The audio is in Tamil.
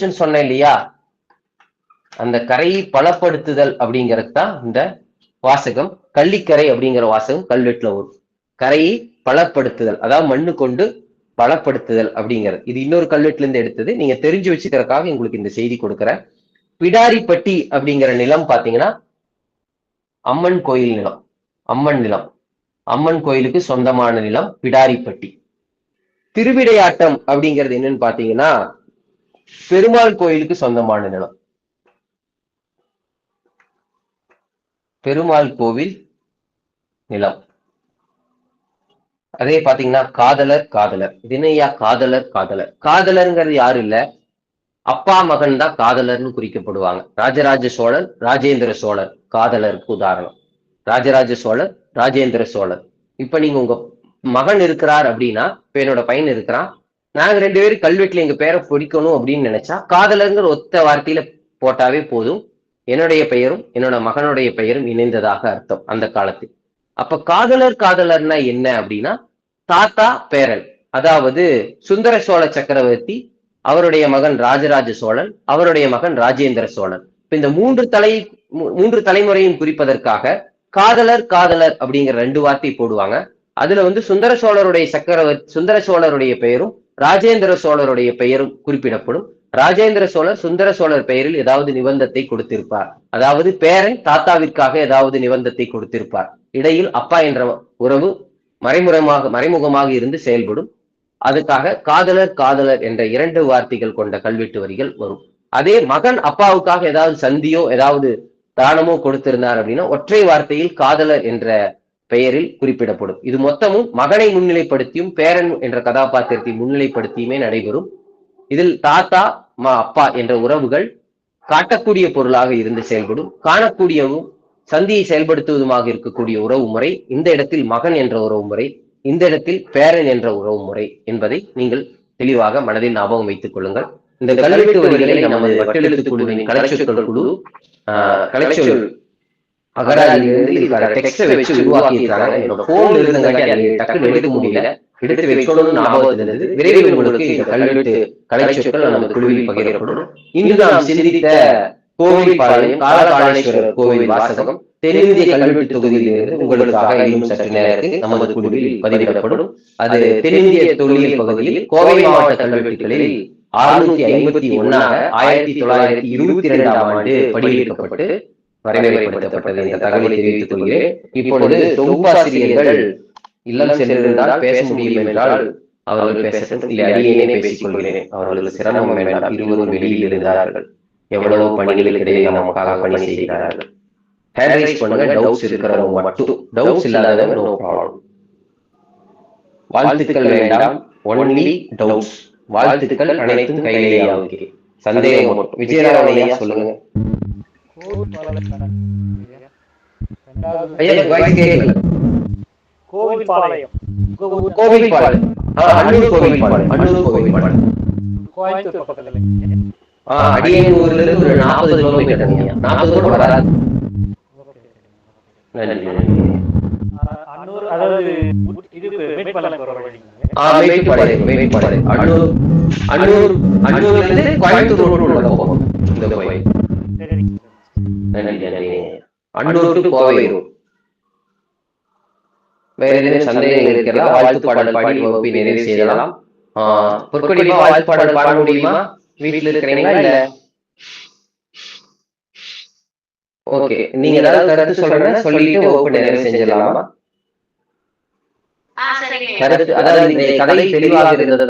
வந்துருச்சுன்னு சொன்னேன் இல்லையா? அந்த கரையை பலப்படுத்துதல் அப்படிங்கிறது தான் இந்த வாசகம். கள்ளிக்கரை அப்படிங்கிற வாசகம் கல்வெட்டுல வரும். கரையை பலப்படுத்துதல் அதாவது மண்ணு கொண்டு பலப்படுத்துதல் அப்படிங்கிறது. இது இன்னொரு கல்வெட்டுல இருந்து எடுத்தது. நீங்க தெரிஞ்சு வச்சுக்கிறதுக்காக உங்களுக்கு இந்த செய்தி கொடுக்குறேன். பிடாரிப்பட்டி அப்படிங்கிற நிலம் பாத்தீங்கன்னா அம்மன் கோயில் நிலம். அம்மன் நிலம். அம்மன் கோயிலுக்கு சொந்தமான நிலம் பிடாரிப்பட்டி. திருவிடையாட்டம் அப்படிங்கிறது என்னன்னு பாத்தீங்கன்னா பெருமாள் கோயிலுக்கு சொந்தமான நிலம். பெருமாள் கோவில் நிலம். அதே பாத்தீங்கன்னா காதலர் காதலர். தினையா காதலர் காதலர். காதலருங்கிறது யாரும் இல்ல? அப்பா மகன் தான் காதலர்னு குறிக்கப்படுவாங்க. ராஜராஜ சோழர் ராஜேந்திர சோழர் காதலருக்கு உதாரணம். ராஜராஜ சோழர் ராஜேந்திர சோழர் இப்ப நீங்க உங்க மகன் இருக்கிறார் அப்படின்னா இப்ப என்னோட பையன் இருக்கிறான். நாங்க ரெண்டு பேரும் கல்வெட்டுல எங்க பேரை பொறிக்கணும் அப்படின்னு நினைச்சா காதலருங்கிற ஒத்த வார்த்தையில போட்டாவே போதும். என்னுடைய பெயரும் என்னோட மகனுடைய பெயரும் இணைந்ததாக அர்த்தம் அந்த காலத்தில். அப்ப காதலர் காதலர்னா என்ன அப்படின்னா தாத்தா பேரன். அதாவது சுந்தர சோழ சக்கரவர்த்தி அவருடைய மகன் ராஜராஜ சோழன் அவருடைய மகன் ராஜேந்திர சோழன். இப்ப இந்த மூன்று தலை மூன்று தலைமுறையும் குறிப்பதற்காக காதலர் காதலர் அப்படிங்கிற ரெண்டு வார்த்தை போடுவாங்க. அதுல வந்து சுந்தர சோழருடைய சக்கரவர்த்தி சுந்தர சோழருடைய பெயரும் ராஜேந்திர சோழருடைய பெயரும் குறிப்பிடப்படும். ராஜேந்திர சோழர் சுந்தர சோழர் பெயரில் ஏதாவது நிபந்தத்தை கொடுத்திருப்பார். அதாவது பேரன் தாத்தாவிற்காக ஏதாவது நிபந்தத்தை கொடுத்திருப்பார். இடையில் அப்பா என்ற உறவு மறைமுகமாக மறைமுகமாக இருந்து செயல்படும். அதுக்காக காதலர் காதலர் என்ற இரண்டு வார்த்தைகள் கொண்ட கல்வெட்டு வரிகள் வரும். அதே மகன் அப்பாவுக்காக ஏதாவது சந்தியோ ஏதாவது தானமோ கொடுத்திருந்தார் அப்படின்னா ஒற்றை வார்த்தையில் காதலர் என்ற பெயரில் குறிப்பிடப்படும். இது மொத்தமும் மகனை முன்னிலைப்படுத்தியும் பேரன் என்ற கதாபாத்திரத்தை முன்னிலைப்படுத்தியுமே நடைபெறும். இதில் தாத்தா மா அப்பா என்ற உறவுகள் காட்டக்கூடிய பொருளாக இருந்து செயல்படும். காணக்கூடியவும் சந்தியை செயல்படுத்துவதுமாக இருக்கக்கூடிய உறவு முறை இந்த இடத்தில் மகன் என்ற உறவு முறை இந்த இடத்தில் பேரன் என்ற உறவு முறை என்பதை நீங்கள் தெளிவாக மனதில் ஞாபகம் வைத்துக் கொள்ளுங்கள். இந்த கல்வெட்டு வரிகளை நமது வட்டெழுத்து குழுவின் கலைச்சொற்கள் குழு கலைச்சொல் அகராதியிலிருந்து டெக்ஸ்ட வச்சு உருவாக்கி என்னோட இருந்தங்காட்டி அதை டக்குன்னு எடுக்க முடியல. எடுத்து வைக்கணும்னு ஞாபகத்தில் இருந்தது. விரைவில் உங்களுக்கு இந்த கல்வெட்டு கலைச்சொற்கள் குழுவில் பகிரப்படும். இன்று நாம் சிந்தித்த காலகாலேஸ்வரர் கோவில் வாசகம் தென்னிந்திய கல்வெட்டு தொகுதியிலிருந்து உங்களுக்காக இன்னும் சற்று நேரத்தில் நமது குழுவில் பதிவிடப்படும். அது தென்னிந்திய தொழில் பகுதியில் கோவை மாவட்ட கல்வெட்டுகளில் அறுநூத்தி ஐம்பத்தி ஒன்னாக ஆயிரத்தி தொள்ளாயிரத்தி இருபத்தி இரண்டாம் ஆண்டு படியெடுக்கப்பட்டு வரைமுறைப்படுத்தப்பட்டது என்ற தகவலை தெரிவித்துக் கொள்கிறேன். இப்பொழுது தொகுப்பாசிரியர்கள் இல்லம் சென்றிருந்தால் பேச முடியும் என்றால் அவர்கள் இல்லை அடியேனே பேசிக் கொள்கிறேன் அவர்களுக்கு சிரமம் வேண்டாம். இருவரும் வெளியில் இருந்தார்கள். எவ்வளவோ பணிகளுக்கு இடையே நமக்காக பணி செய்கிறார்கள். ஹேண்ட் ரைஸ் பண்ணுங்க. டவுட்ஸ் இருக்கிறவங்க மட்டும். டவுட்ஸ் இல்லாதவங்க நோ ப்ராப்ளம் வாழ்த்துக்கள் வேண்டாம். ஒன்லி டவுட்ஸ் வாழ்த்துக்கள் அனைத்தும் கையிலேயே ஆகுது சந்தேகம் மட்டும். விஜயராமன் ஐயா சொல்லுங்க. கோவில் பாளையம் ஆ, அன்னூர் கோவில் பாளையம் அன்னூர் கோவில் பாளையம் கோயம்புத்தூர் பக்கத்துல. ஆ, அடியனூர்ல இருந்து ஒரு நாற்பது கிலோமீட்டர் நாற்பது கூட வராது. நன்றி நன்றி. அன்னூர் அதாவது இது மேட்பாளையம் போற வழி. ஆ மேட்டுப்பாளையம் மேட்டுப்பாளையம். அன்னூர் அன்னூர் அன்னூர்ல இருந்து கோயம்புத்தூர் ரோடு உள்ள போகும். இந்த கோயில். அன்னூர் டு கோவை ரோடு வேற ஏதேனும் சந்தேகங்கள் இருக்கிறதா வாழ்த்து பாடல் பாடி வகுப்பை நிறைவு செய்யலாம். ஆ, பொற்கொடிமா வாழ்த்து பாடல் பாட முடியுமா? வீட்டுல இருக்கிறீங்களா இல்ல? ஓகே நீங்க ஏதாவது கருத்து சொல்றேன்னா சொல்லிட்டு வகுப்பு நிறைவு செஞ்சிடலாமா? ஆ சரிங்க. கருத்து அதாவது கதை தெளிவாக இருந்தது.